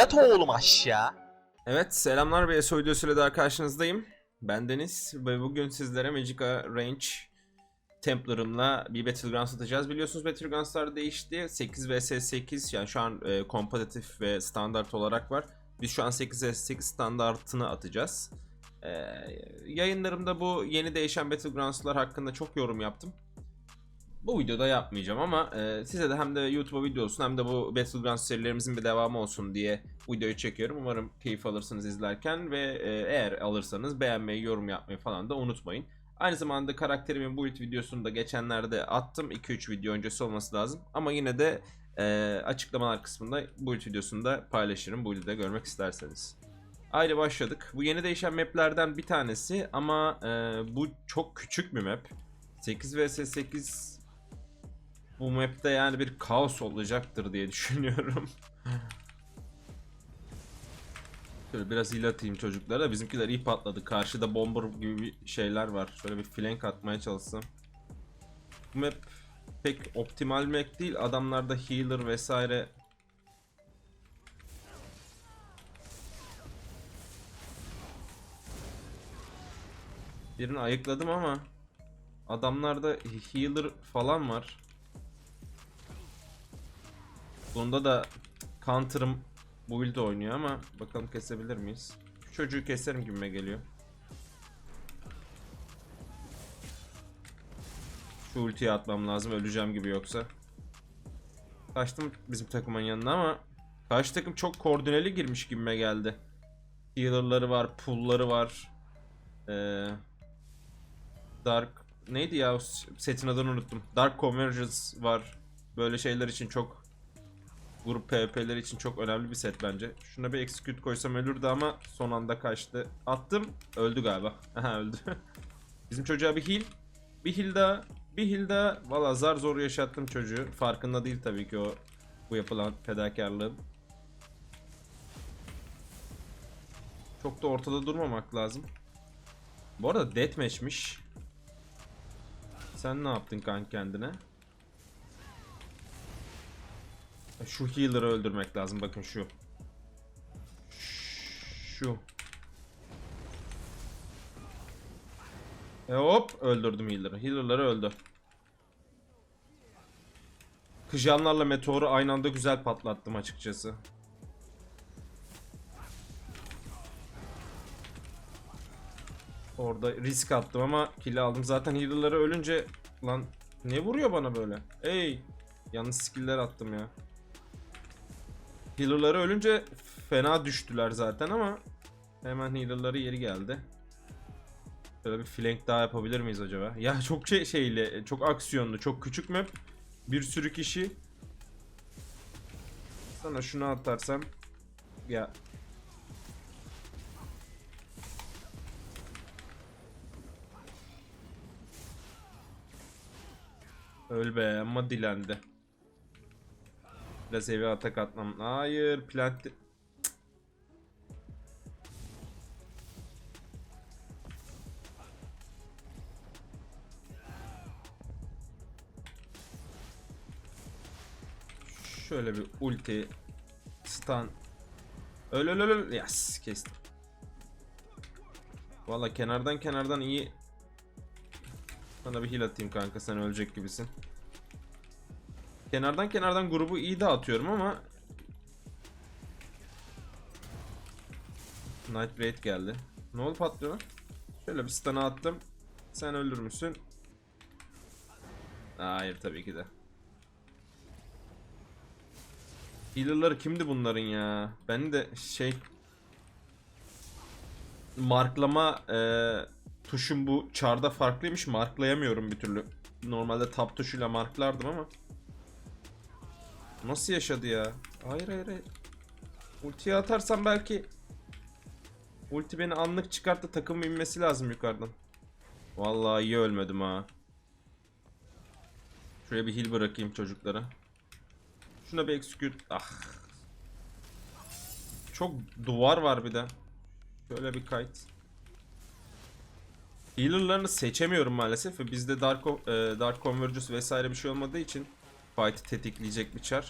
Yat oğlum aşağı. Evet selamlar ve videosuyla daha karşınızdayım. Ben Deniz ve bugün sizlere Magica Range Templar'ımla bir Battlegrounds atacağız. Biliyorsunuz Battlegrounds'lar değişti. 8 vs 8 yani şu an e, kompetitif ve standart olarak var. Biz şu an 8 vs 8 standartını atacağız. E, yayınlarımda bu yeni değişen Battlegrounds'lar hakkında çok yorum yaptım. Bu videoda yapmayacağım ama e, size de hem de YouTube'a video hem de bu Battlegrounds serilerimizin bir devamı olsun diye bu videoyu çekiyorum. Umarım keyif alırsınız izlerken ve e, eğer alırsanız beğenmeyi, yorum yapmayı falan da unutmayın. Aynı zamanda karakterimin build videosunu da geçenlerde attım. 2-3 video öncesi olması lazım. Ama yine de e, açıklamalar kısmında build videosunu da paylaşırım. Build'i de görmek isterseniz. Ayrı başladık. Bu yeni değişen maplerden bir tanesi ama e, bu çok küçük bir map. 8 vs 8 bu map'te yani bir kaos olacaktır diye düşünüyorum. Şöyle biraz hile atayım çocuklara. Bizimkiler iyi patladı. Karşıda bomber gibi bir şeyler var. Şöyle bir flank atmaya çalışsam. Bu map pek optimal map değil. Adamlarda healer vesaire Birini ayıkladım ama adamlarda healer falan var. Bunda da counter'ım bu build oynuyor ama bakalım kesebilir miyiz? Şu çocuğu keserim gibime geliyor. Şu ultiyi atmam lazım öleceğim gibi yoksa. Kaçtım bizim takımın yanına ama karşı takım çok koordineli girmiş gibime geldi. Healer'ları var, pull'ları var. Ee, Dark neydi ya setin adını unuttum. Dark Convergence var. Böyle şeyler için çok grup PvP'ler için çok önemli bir set bence. Şuna bir execute koysam ölürdü ama son anda kaçtı. Attım. Öldü galiba. Aha öldü. Bizim çocuğa bir heal. Bir heal daha. Bir heal daha. Valla zar zor yaşattım çocuğu. Farkında değil tabii ki o bu yapılan fedakarlığın. Çok da ortada durmamak lazım. Bu arada deathmatch'miş. Sen ne yaptın kan kendine? Şu healer'ı öldürmek lazım. Bakın şu. Şu. E hop öldürdüm healer'ı. Healer'ları öldü. Kıjanlarla meteoru aynı anda güzel patlattım açıkçası. Orada risk attım ama kill aldım. Zaten healer'ları ölünce lan ne vuruyor bana böyle? Ey! Yanlış skill'ler attım ya. Healer'ları ölünce fena düştüler zaten ama hemen healer'ları yeri geldi. Şöyle bir flank daha yapabilir miyiz acaba? Ya çok şey şeyli, çok aksiyonlu, çok küçük map. Bir sürü kişi. Sana şunu atarsam ya Öl be ama dilendi. Biraz eve atak atmam. Hayır plant... Şöyle bir ulti stun. Öl öl öl yes kestim. Valla kenardan kenardan iyi. Sana bir heal atayım kanka sen ölecek gibisin Kenardan kenardan grubu iyi dağıtıyorum ama Night Raid geldi. Ne oldu patlıyor lan? Şöyle bir stun'a attım. Sen ölür müsün? Hayır tabii ki de. Healer'ları kimdi bunların ya? Ben de şey marklama e, tuşum bu çarda farklıymış. Marklayamıyorum bir türlü. Normalde tab tuşuyla marklardım ama Nasıl yaşadı ya? Hayır hayır hayır. Ultiyi atarsam belki Ulti beni anlık çıkarttı takım inmesi lazım yukarıdan. Vallahi iyi ölmedim ha. Şuraya bir heal bırakayım çocuklara. Şuna bir execute. Ah. Çok duvar var bir de. Şöyle bir kayıt. Healer'larını seçemiyorum maalesef bizde Dark, e, Dark Convergence vesaire bir şey olmadığı için fight'ı tetikleyecek bir çar.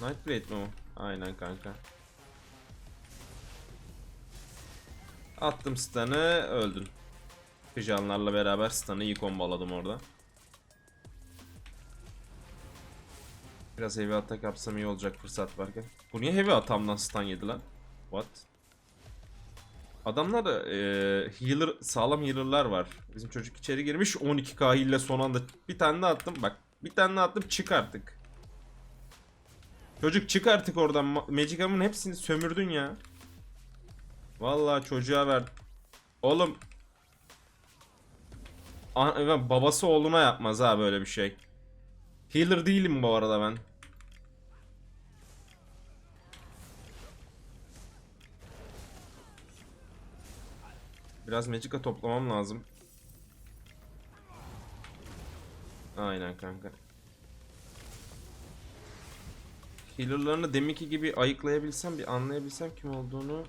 Nightblade mi o? Aynen kanka. Attım stun'ı öldün. Pijanlarla beraber stun'ı iyi komboladım orada. Biraz heavy atak yapsam iyi olacak fırsat varken. Bu niye heavy atamdan stun yedi lan? What? Adamlar da eee, healer, sağlam healer'lar var. Bizim çocuk içeri girmiş 12k ile son anda bir tane daha attım. Bak bir tane attım çık artık. Çocuk çık artık oradan. Ma- Magicam'ın hepsini sömürdün ya. Vallahi çocuğa ver. Oğlum. An- babası oğluna yapmaz ha böyle bir şey. Healer değilim bu arada ben. Biraz Magica toplamam lazım. Aynen kanka. Healer'larını deminki gibi ayıklayabilsem bir anlayabilsem kim olduğunu.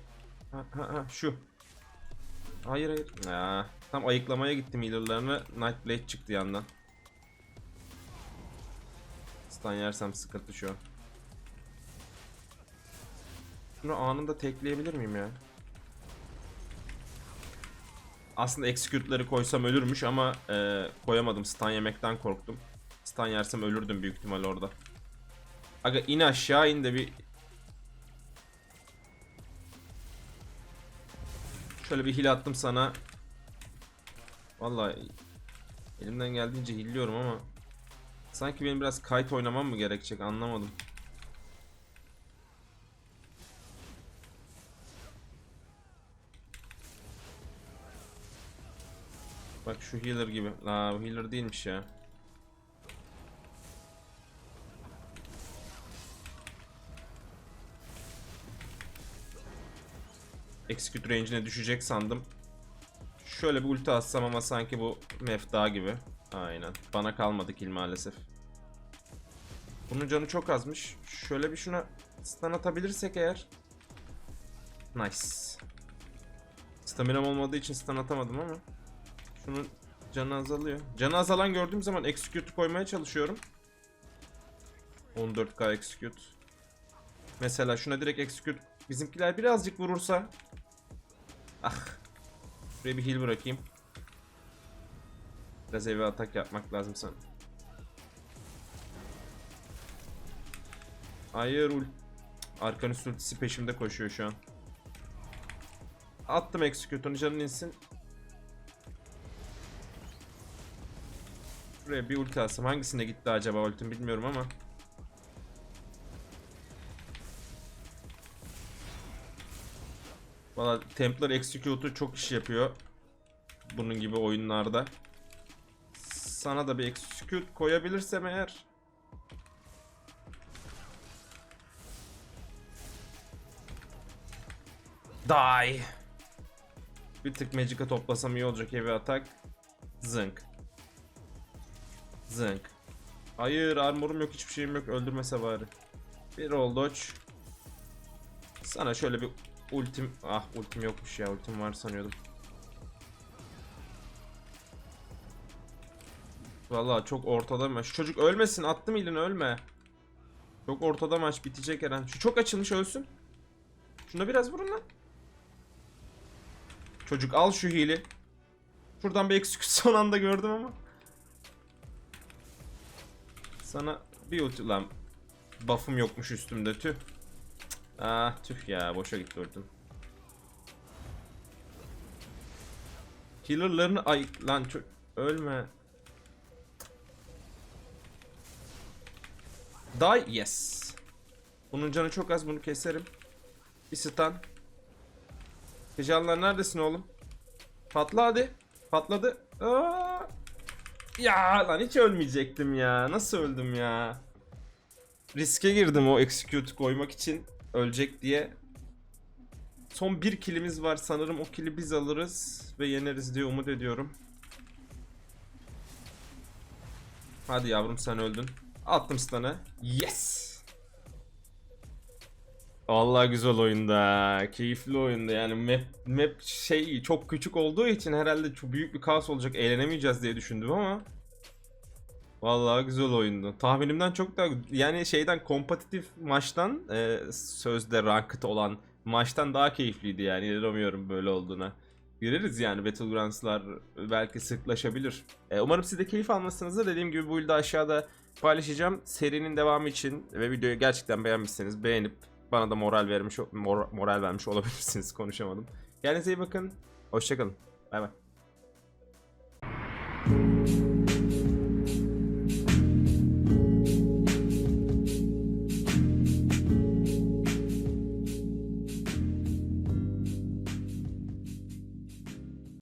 Ha ha ha şu. Hayır hayır. Ya, tam ayıklamaya gittim healer'larını. Nightblade çıktı yandan. Stun yersem sıkıntı şu an. Anında tekleyebilir miyim ya? Aslında execute'ları koysam ölürmüş ama e, koyamadım. Stun yemekten korktum. Stun yersem ölürdüm büyük ihtimal orada. Aga in aşağı in de bir... Şöyle bir heal attım sana. Vallahi elimden geldiğince hilliyorum ama sanki benim biraz kite oynamam mı gerekecek anlamadım. Bak şu healer gibi. Aa healer değilmiş ya. Execute range'ine düşecek sandım. Şöyle bir ulti atsam ama sanki bu mefta gibi. Aynen. Bana kalmadı kill maalesef. Bunun canı çok azmış. Şöyle bir şuna stun atabilirsek eğer. Nice. Staminam olmadığı için stun atamadım ama. Şunun canı azalıyor. Canı azalan gördüğüm zaman execute koymaya çalışıyorum. 14k execute. Mesela şuna direkt execute bizimkiler birazcık vurursa. Ah. Buraya bir heal bırakayım. Biraz eve atak yapmak lazım sana. Hayır ul. Arkanüs ultisi peşimde koşuyor şu an. Attım execute'unu canın insin. Buraya bir ulti alsam hangisine gitti acaba ultim bilmiyorum ama. Valla Templar Execute'u çok iş yapıyor. Bunun gibi oyunlarda. Sana da bir Execute koyabilirsem eğer. Die. Bir tık Magic'a toplasam iyi olacak heavy atak. Zınk. Zınk. Hayır armorum yok hiçbir şeyim yok öldürmese bari. Bir dodge. Sana şöyle bir ultim... Ah ultim yokmuş ya ultim var sanıyordum. Vallahi çok ortada maç. Şu çocuk ölmesin attım ilini ölme. Çok ortada maç bitecek Eren. Şu çok açılmış ölsün. Şuna biraz vurun lan. Çocuk al şu hili. Şuradan bir eksik son anda gördüm ama. Sana bir ulti lan. Buff'ım yokmuş üstümde tüh. Ah tüh ya boşa gitti ultim. Killer'larını ay lan çö- ölme. Die yes. Bunun canı çok az bunu keserim. Bir stun. Tecanlar neredesin oğlum? Patla hadi. Patladı. Aa! Ya lan hiç ölmeyecektim ya. Nasıl öldüm ya? Riske girdim o execute koymak için ölecek diye. Son bir kilimiz var sanırım o kili biz alırız ve yeneriz diye umut ediyorum. Hadi yavrum sen öldün. Attım stun'ı. Yes. Vallahi güzel oyunda. Keyifli oyunda. Yani map, map şey çok küçük olduğu için herhalde çok büyük bir kaos olacak. Eğlenemeyeceğiz diye düşündüm ama Vallahi güzel oyundu. Tahminimden çok da yani şeyden kompetitif maçtan e, sözde ranked olan maçtan daha keyifliydi yani inanamıyorum böyle olduğuna. Gireriz yani Battlegrounds'lar belki sıklaşabilir. E, umarım siz de keyif almışsınızdır. Dediğim gibi bu da aşağıda paylaşacağım. Serinin devamı için ve videoyu gerçekten beğenmişseniz beğenip bana da moral vermiş mor- moral vermiş olabilirsiniz konuşamadım. Kendinize iyi bakın. Hoşçakalın. Bay bay.